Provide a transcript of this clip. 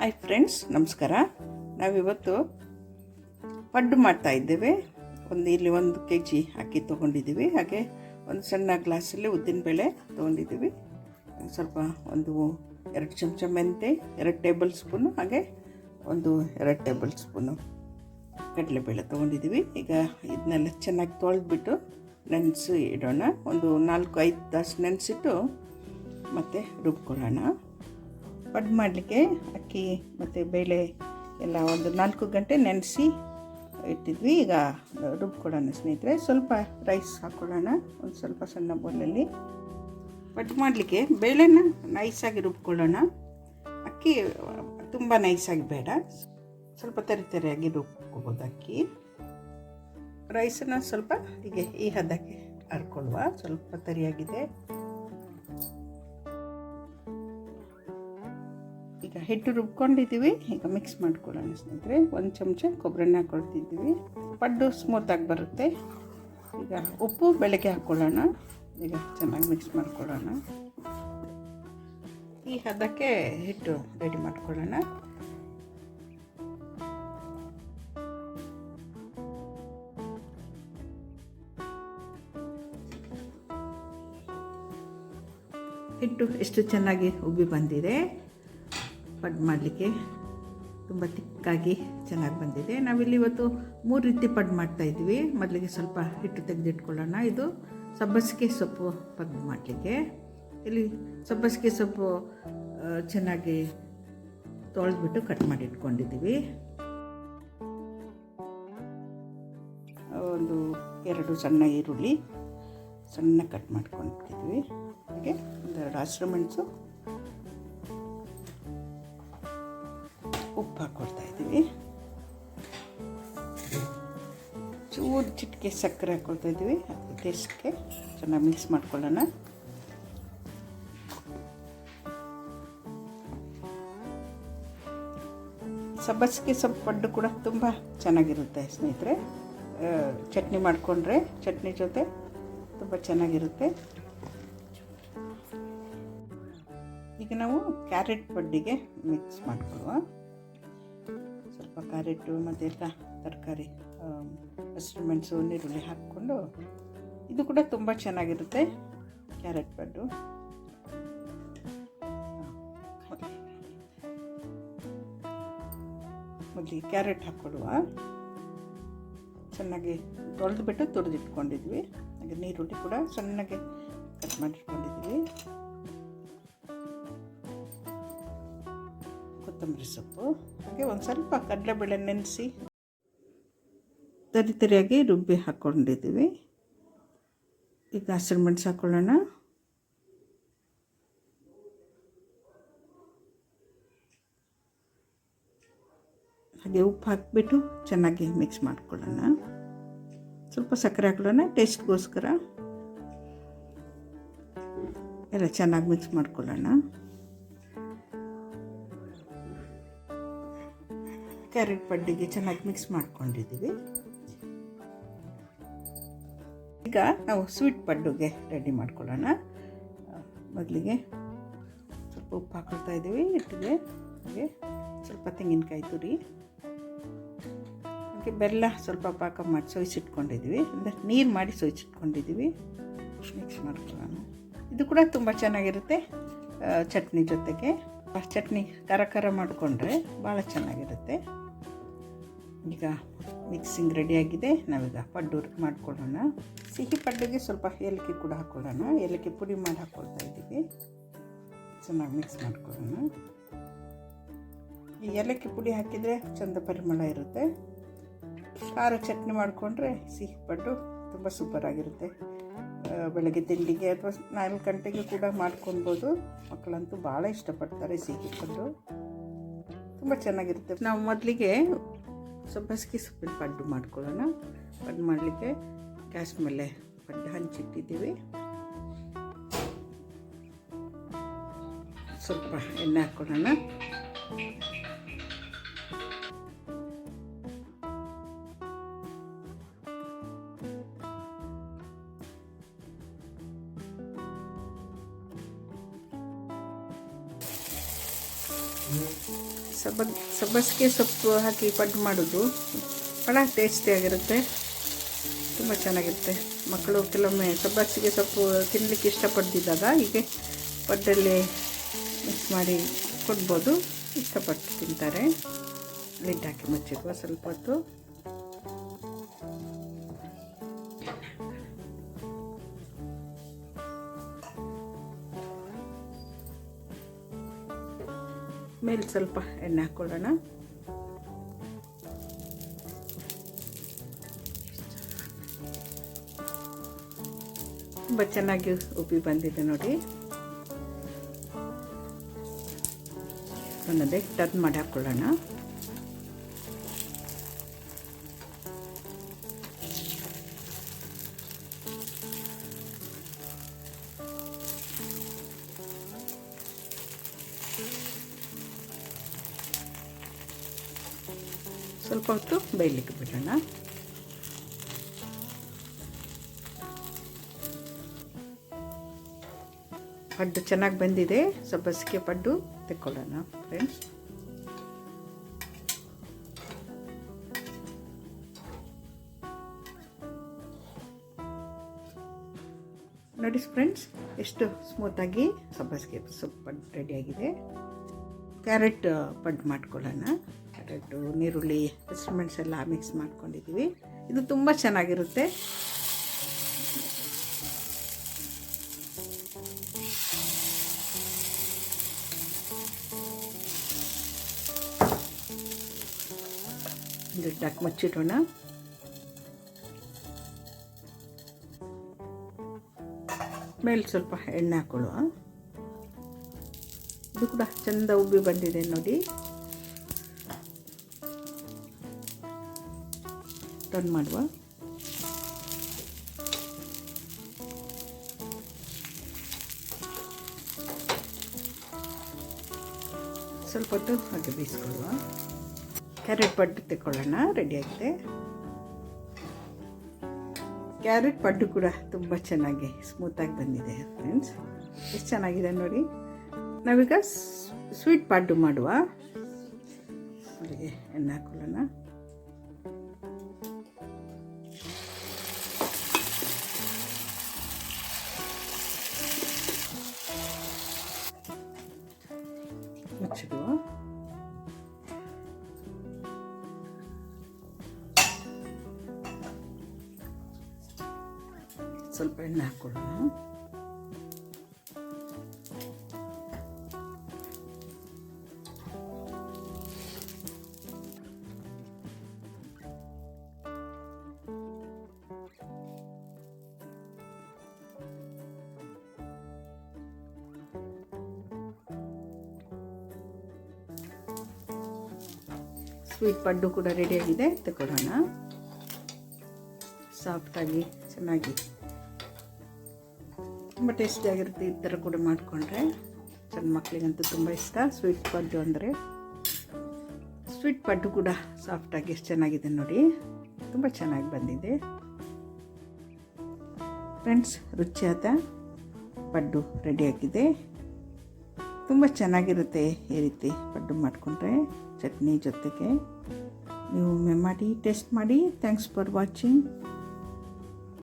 Hi friends ನಮಸ್ಕಾರ. ನಾವಿವತ್ತು ಪಡ್ಡು ಮಾಡ್ತಾ ಇದ್ದೇವೆ. ಒಂದು ಇಲ್ಲಿ ಒಂದು ಕೆ ಜಿ ಅಕ್ಕಿ ತೊಗೊಂಡಿದ್ದೀವಿ. ಹಾಗೆ ಒಂದು ಸಣ್ಣ ಗ್ಲಾಸಲ್ಲಿ ಉದ್ದಿನಬೇಳೆ ತೊಗೊಂಡಿದ್ದೀವಿ. ಸ್ವಲ್ಪ ಒಂದು ಎರಡು ಚಮಚ ಮೆಂತೆ, ಎರಡು ಟೇಬಲ್ ಸ್ಪೂನು, ಹಾಗೆ ಒಂದು ಎರಡು ಟೇಬಲ್ ಸ್ಪೂನು ಕಡಲೆಬೇಳೆ ತೊಗೊಂಡಿದ್ದೀವಿ. ಈಗ ಇದನ್ನೆಲ್ಲ ಚೆನ್ನಾಗಿ ತೊಳೆದ್ಬಿಟ್ಟು ನೆನೆಸಿ ಇಡೋಣ. ಒಂದು ನಾಲ್ಕು, ಐದು ತಾಸು ನೆನೆಸಿಟ್ಟು ಮತ್ತು ರುಬ್ಕೊಳ್ಳೋಣ. ಪಡ್ ಮಾಡಲಿಕ್ಕೆ ಅಕ್ಕಿ ಮತ್ತು ಬೇಳೆ ಎಲ್ಲ ಒಂದು ನಾಲ್ಕು ಗಂಟೆ ನೆನೆಸಿ ಇಟ್ಟಿದ್ವಿ. ಈಗ ರುಬ್ಕೊಳ್ಳೋಣ ಸ್ನೇಹಿತರೆ. ಸ್ವಲ್ಪ ರೈಸ್ ಹಾಕ್ಕೊಳ್ಳೋಣ ಒಂದು ಸ್ವಲ್ಪ ಸಣ್ಣ ಬೌಲಲ್ಲಿ ಪಡ್ ಮಾಡಲಿಕ್ಕೆ ಬೇಳೆನ ನೈಸಾಗಿ ರುಬ್ಕೊಳ್ಳೋಣ. ಅಕ್ಕಿ ತುಂಬ ನೈಸಾಗಿ ಬೇಡ. ಸ್ವಲ್ಪ ತರಿ ತೆರೆಯಾಗಿ ರುಬ್ಕೋಬೋದು ಅಕ್ಕಿ. ರೈಸನ್ನು ಸ್ವಲ್ಪ ಹೀಗೆ ಈ ಹದಕ್ಕೆ ಹರ್ಕೊಳ್ಳುವ ಸ್ವಲ್ಪ ತರಿಯಾಗಿದೆ. ಈಗ ಹಿಟ್ಟು ರುಬ್ಕೊಂಡಿದ್ದೀವಿ. ಈಗ ಮಿಕ್ಸ್ ಮಾಡ್ಕೊಳ್ಳೋಣ ಸ್ನೇಹಿತರೆ. ಒಂದು ಚಮಚ ಕೊಬ್ಬರಿನ ಹಾಕೊಳ್ತಿದ್ದೀವಿ ಪಡ್ಡು ಸ್ಮೂತಾಗಿ ಬರುತ್ತೆ. ಈಗ ಉಪ್ಪು ಬೆಳಗ್ಗೆ ಹಾಕ್ಕೊಳ್ಳೋಣ ಈಗ ಚೆನ್ನಾಗಿ ಮಿಕ್ಸ್ ಮಾಡ್ಕೊಳ್ಳೋಣ. ಈ ಹದಕ್ಕೆ ಹಿಟ್ಟು ರೆಡಿ ಮಾಡ್ಕೊಳ್ಳೋಣ. ಹಿಟ್ಟು ಎಷ್ಟು ಚೆನ್ನಾಗಿ ಉಬ್ಬಿ ಬಂದಿದೆ. ಪಡ್ ಮಾಡಲಿಕ್ಕೆ ತುಂಬ ತಿಕ್ಕಾಗಿ ಚೆನ್ನಾಗಿ ಬಂದಿದೆ. ನಾವಿಲ್ಲಿ ಇವತ್ತು ಮೂರು ರೀತಿ ಪಡ್ ಮಾಡ್ತಾಯಿದ್ವಿ ಮೊದಲಿಗೆ ಸ್ವಲ್ಪ ಹಿಟ್ಟು ತೆಗೆದಿಟ್ಕೊಳ್ಳೋಣ. ಇದು ಸಬ್ಬಸಿಗೆ ಸೊಪ್ಪು ಪಡ್ ಮಾಡಲಿಕ್ಕೆ. ಇಲ್ಲಿ ಸಬ್ಬಸಿಗೆ ಸೊಪ್ಪು ಚೆನ್ನಾಗಿ ತೊಳೆದ್ಬಿಟ್ಟು ಕಟ್ ಮಾಡಿ ಇಟ್ಕೊಂಡಿದ್ದೀವಿ ಒಂದು ಎರಡು ಸಣ್ಣ ಈರುಳ್ಳಿ ಸಣ್ಣ ಕಟ್ ಮಾಡ್ಕೊಂಡಿದ್ದೀವಿ. ಹಾಗೆ ಒಂದೆರಡು ಹಸಿರು ಮೆಣಸು ಉಪ್ಪು ಹಾಕ್ಕೊಳ್ತಾ ಇದ್ದೀವಿ. ಚೂರು ಚಿಟಿಕೆ ಸಕ್ಕರೆ ಹಾಕ್ಕೊಳ್ತಾ ಇದ್ದೀವಿ. ಟೇಸ್ಟ್ಗೆ ಚೆನ್ನಾಗಿ ಮಿಕ್ಸ್ ಮಾಡ್ಕೊಳ್ಳೋಣ. ಸಬ್ಬಸಿಗೆ ಸೊಪ್ಪು ಪಡ್ಡು ಕೂಡ ತುಂಬ ಚೆನ್ನಾಗಿರುತ್ತೆ ಸ್ನೇಹಿತರೆ. ಚಟ್ನಿ ಮಾಡಿಕೊಂಡ್ರೆ ಚಟ್ನಿ ಜೊತೆ ತುಂಬ ಚೆನ್ನಾಗಿರುತ್ತೆ. ಈಗ ನಾವು ಕ್ಯಾರೆಟ್ ಪಡ್ಡಿಗೆ ಮಿಕ್ಸ್ ಮಾಡ್ಕೊಳ್ಳುವ. ಕ್ಯಾರೆಟು ಮತ್ತು ಎಲ್ಲ ತರಕಾರಿ ಹಸಿರು ಮೆಣಸು ನೀರುಳ್ಳಿ ಹಾಕ್ಕೊಂಡು ಇದು ಕೂಡ ತುಂಬ ಚೆನ್ನಾಗಿರುತ್ತೆ. ಕ್ಯಾರೆಟ್ ಪಡ್ಡು ಮೊದಲಿಗೆ ಕ್ಯಾರೆಟ್ ಹಾಕ್ಕೊಡುವ ಚೆನ್ನಾಗಿ ತೊಳೆದ್ಬಿಟ್ಟು ತುರಿದಿಟ್ಕೊಂಡಿದ್ವಿ. ಹಾಗೆ ನೀರುಳ್ಳಿ ಕೂಡ ಸಣ್ಣಗೆ ಕಟ್ ಮಾಡಿಟ್ಕೊಂಡಿದ್ವಿ. ಕೊತ್ತಂಬರಿ ಸೊಪ್ಪು, ಹಾಗೆ ಒಂದು ಸ್ವಲ್ಪ ಕಡಲೆಬೇಳೆ ನೆನೆಸಿ ತರಿ ತರಿಯಾಗಿ ರುಬ್ಬಿ ಹಾಕ್ಕೊಂಡಿದ್ದೀವಿ ಈಗ ಹಸಿರು ಮೆಣಸು ಹಾಕ್ಕೊಳ್ಳೋಣ ಹಾಗೆ ಉಪ್ಪು ಹಾಕಿಬಿಟ್ಟು ಚೆನ್ನಾಗಿ ಮಿಕ್ಸ್ ಮಾಡ್ಕೊಳ್ಳೋಣ. ಸ್ವಲ್ಪ ಸಕ್ಕರೆ ಹಾಕೊಳ್ಳೋಣ ಟೇಸ್ಟ್ಗೋಸ್ಕರ ಎಲ್ಲ ಚೆನ್ನಾಗಿ ಮಿಕ್ಸ್ ಮಾಡ್ಕೊಳ್ಳೋಣ. ಕ್ಯಾರೆಟ್ ಪಡ್ಡಿಗೆ ಚೆನ್ನಾಗಿ ಮಿಕ್ಸ್ ಮಾಡ್ಕೊಂಡಿದ್ದೀವಿ. ಈಗ ನಾವು ಸ್ವೀಟ್ ಪಡ್ಡುಗೆ ರೆಡಿ ಮಾಡ್ಕೊಳ್ಳೋಣ. ಮೊದಲಿಗೆ ಸ್ವಲ್ಪ ಉಪ್ಪು ಹಾಕೊಳ್ತಾ ಇದ್ದೀವಿ, ಹಿಟ್ಟಿಗೆ. ಹಾಗೆ ಸ್ವಲ್ಪ ತೆಂಗಿನಕಾಯಿ ತುರಿ. ಹಾಗೆ ಬೆಲ್ಲ ಸ್ವಲ್ಪ ಪಾಕ ಮಾಡಿ ಸೋಯಿಸಿಟ್ಕೊಂಡಿದ್ದೀವಿ. ಅಂದರೆ ನೀರು ಮಾಡಿ ಸೋಯಿಸಿಟ್ಕೊಂಡಿದ್ದೀವಿ. ಮಿಕ್ಸ್ ಮಾಡ್ಕೊಳ್ಳೋಣ. ಇದು ಕೂಡ ತುಂಬ ಚೆನ್ನಾಗಿರುತ್ತೆ ಚಟ್ನಿ ಜೊತೆಗೆ. ಚಟ್ನಿ ಖಾರ ಖಾರ ಮಾಡಿಕೊಂಡ್ರೆ ಭಾಳ ಚೆನ್ನಾಗಿರುತ್ತೆ. ಈಗ ಮಿಕ್ಸಿಂಗ್ ರೆಡಿಯಾಗಿದೆ ನಾವೀಗ ಪಡ್ಡು ಮಾಡ್ಕೊಳ್ಳೋಣ. ಸಿಹಿ ಪಡ್ಡುಗೆ ಸ್ವಲ್ಪ ಏಲಕ್ಕಿ ಕೂಡ ಹಾಕ್ಕೊಳ್ಳೋಣ ಏಲಕ್ಕಿ ಪುಡಿ ಮಾಡಿ ಹಾಕ್ಕೊಳ್ತಾ ಇದ್ದೀವಿ. ಚೆನ್ನಾಗಿ ಮಿಕ್ಸ್ ಮಾಡ್ಕೊಳ್ಳೋಣ. ಈ ಏಲಕ್ಕಿ ಪುಡಿ ಹಾಕಿದರೆ ಚಂದ ಪರಿಮಳ ಇರುತ್ತೆ. ಖಾರ ಚಟ್ನಿ ಮಾಡಿಕೊಂಡ್ರೆ ಸಿಹಿ ಪಡ್ಡು ತುಂಬ ಸೂಪರಾಗಿರುತ್ತೆ ಬೆಳಗ್ಗೆ ತಿಂಡಿಗೆ ಅಥವಾ ನಾಲ್ಕು ಗಂಟೆಗೆ ಕೂಡ ಮಾಡ್ಕೊಳ್ಬೋದು. ಮಕ್ಕಳಂತೂ ಭಾಳ ಇಷ್ಟಪಡ್ತಾರೆ ಸಿಹಿ ಪಡ್ಡು. ತುಂಬ ಚೆನ್ನಾಗಿರುತ್ತೆ. ನಾವು ಮೊದಲಿಗೆ ಸಬ್ಬಸಿಗೆ ಸೊಪ್ಪಿನ ಪಡ್ಡು ಮಾಡ್ಕೊಳ್ಳೋಣ. ಪಡ್ಡು ಮಾಡಲಿಕ್ಕೆ ಗ್ಯಾಸ್ ಮೇಲೆ ಪಡ್ಡು ಹಂಚಿಟ್ಟಿದ್ದೀವಿ. ಸ್ವಲ್ಪ ಎಣ್ಣೆ ಹಾಕ್ಕೊಳ್ಳೋಣ ಸಬ್ಬ ಸಬ್ಬಸಿಗೆ ಸೊಪ್ಪು ಹಾಕಿ ಪಡ್ಡು ಮಾಡೋದು. ಭಾಳ ಟೇಸ್ಟಿಯಾಗಿರುತ್ತೆ ತುಂಬ ಚೆನ್ನಾಗಿರುತ್ತೆ. ಮಕ್ಕಳು ಕೆಲವೊಮ್ಮೆ ಸಬ್ಬಸಿಗೆ ಸೊಪ್ಪು ತಿನ್ನಲಿಕ್ಕೆ ಇಷ್ಟಪಡ್ತಿದ್ದಾಗ ಹೀಗೆ ಪಡ್ಡಲ್ಲಿ ಮಿಕ್ಸ್ ಮಾಡಿ ಕೊಡ್ಬೋದು. ಇಷ್ಟಪಟ್ಟು ತಿಂತಾರೆ. ಲಿಡ್ ಹಾಕಿ ಮುಚ್ಚಿಡುವ ಸ್ವಲ್ಪ ಹೊತ್ತು. ಮೇಲೆ ಸ್ವಲ್ಪ ಎಣ್ಣೆ ಹಾಕ್ಕೊಳ್ಳೋಣ. ತುಂಬ ಚೆನ್ನಾಗಿ ಉಬ್ಬಿ ಬಂದಿದೆ ನೋಡಿ. ಒಂದೊಂದೇ ಟರ್ನ್ ಮಾಡಿ ಹಾಕ್ಕೊಳ್ಳೋಣ. ಸ್ವಲ್ಪ ಹೊತ್ತು ಬೇಯಲಿಕ್ಕೆ ಬಿಡೋಣ. ಪಡ್ಡು ಚೆನ್ನಾಗಿ ಬಂದಿದೆ. ಸಬ್ಬಸಿಗೆ ಪಡ್ಡು ತೆಕ್ಕೊಳ್ಳೋಣ ಫ್ರೆಂಡ್ಸ್ ನೋಡಿ ಫ್ರೆಂಡ್ಸ್ ಎಷ್ಟು ಸ್ಮೂತಾಗಿ ಸಬ್ಬಸಿಗೆ ಸೊಪ್ಪು ರೆಡಿಯಾಗಿದೆ ಕ್ಯಾರೆಟ್ ಪಡ್ಡು ಮಾಡ್ಕೊಳ್ಳೋಣ. ಕ್ಯಾರೆಟು ನೀರುಳ್ಳಿ ಹಸಿರು ಎಲ್ಲ ಮಿಕ್ಸ್ ಮಾಡ್ಕೊಂಡಿದ್ದೀವಿ. ಇದು ತುಂಬ ಚೆನ್ನಾಗಿರುತ್ತೆ. ಲಿಡ್ಡಾಕಿ ಮುಚ್ಚಿಡೋಣ. ಮೇಲೆ ಸ್ವಲ್ಪ ಎಣ್ಣೆ ಹಾಕೊಳ್ಳುವ. ಇದು ಕೂಡ ಚಂದ ಉಬ್ಬಿ ಬಂದಿದೆ ನೋಡಿ. ಟರ್ನ್ ಮಾಡುವ. ಸ್ವಲ್ಪ ಹೊತ್ತು ಹಾಗೆ ಬೇಯಿಸ್ಕೊಳ್ಳುವ ಕ್ಯಾರೆಟ್ ಪಡ್ಡು ತೆಕ್ಕೊಳ್ಳೋಣ ರೆಡಿಯಾಗಿದೆ ಕ್ಯಾರೆಟ್ ಪಡ್ಡು ಕೂಡ ತುಂಬ ಚೆನ್ನಾಗಿ ಸ್ಮೂತಾಗಿ ಬಂದಿದೆ ಫ್ರೆಂಡ್ಸ್ ಎಷ್ಟು ಚೆನ್ನಾಗಿದೆ ನೋಡಿ. ನಾವೀಗ ಸ್ವೀಟ್ ಪಡ್ಡು ಮಾಡುವ. ಎಣ್ಣೆ ಹಾಕೊಳ್ಳೋಣ. ಸ್ವಲ್ಪ ಎಣ್ಣೆ ಹಾಕ್ಕೊಳ್ಳೋಣ. ಸ್ವೀಟ್ ಪಡ್ಡು ಕೂಡ ರೆಡಿಯಾಗಿದೆ ತಗೊಳ್ಳೋಣ ಸಾಫ್ಟಾಗಿ ಚೆನ್ನಾಗಿ ತುಂಬ ಟೇಸ್ಟಿಯಾಗಿರುತ್ತೆ ಈ ಥರ ಕೂಡ ಮಾಡಿಕೊಂಡ್ರೆ. ಸಣ್ಣ ಮಕ್ಕಳಿಗಂತೂ ತುಂಬ ಇಷ್ಟ. ಸ್ವೀಟ್ ಪಡ್ಡು ಅಂದರೆ ಸ್ವೀಟ್ ಪಡ್ಡು ಕೂಡ ಸಾಫ್ಟಾಗಿ ಎಷ್ಟು ಚೆನ್ನಾಗಿದೆ ನೋಡಿ. ತುಂಬ ಚೆನ್ನಾಗಿ ಬಂದಿದೆ. ಫ್ರೆಂಡ್ಸ್ ರುಚಿಯಾದ ಪಡ್ಡು ರೆಡಿಯಾಗಿದೆ ತುಂಬ ಚೆನ್ನಾಗಿರುತ್ತೆ ಈ ರೀತಿ ಪಡ್ಡು ಮಾಡಿಕೊಂಡ್ರೆ ಚಟ್ನಿ ಜೊತೆಗೆ. ನೀವು ಒಮ್ಮೆ ಮಾಡಿ ಟೇಸ್ಟ್ ಮಾಡಿ. Thanks for watching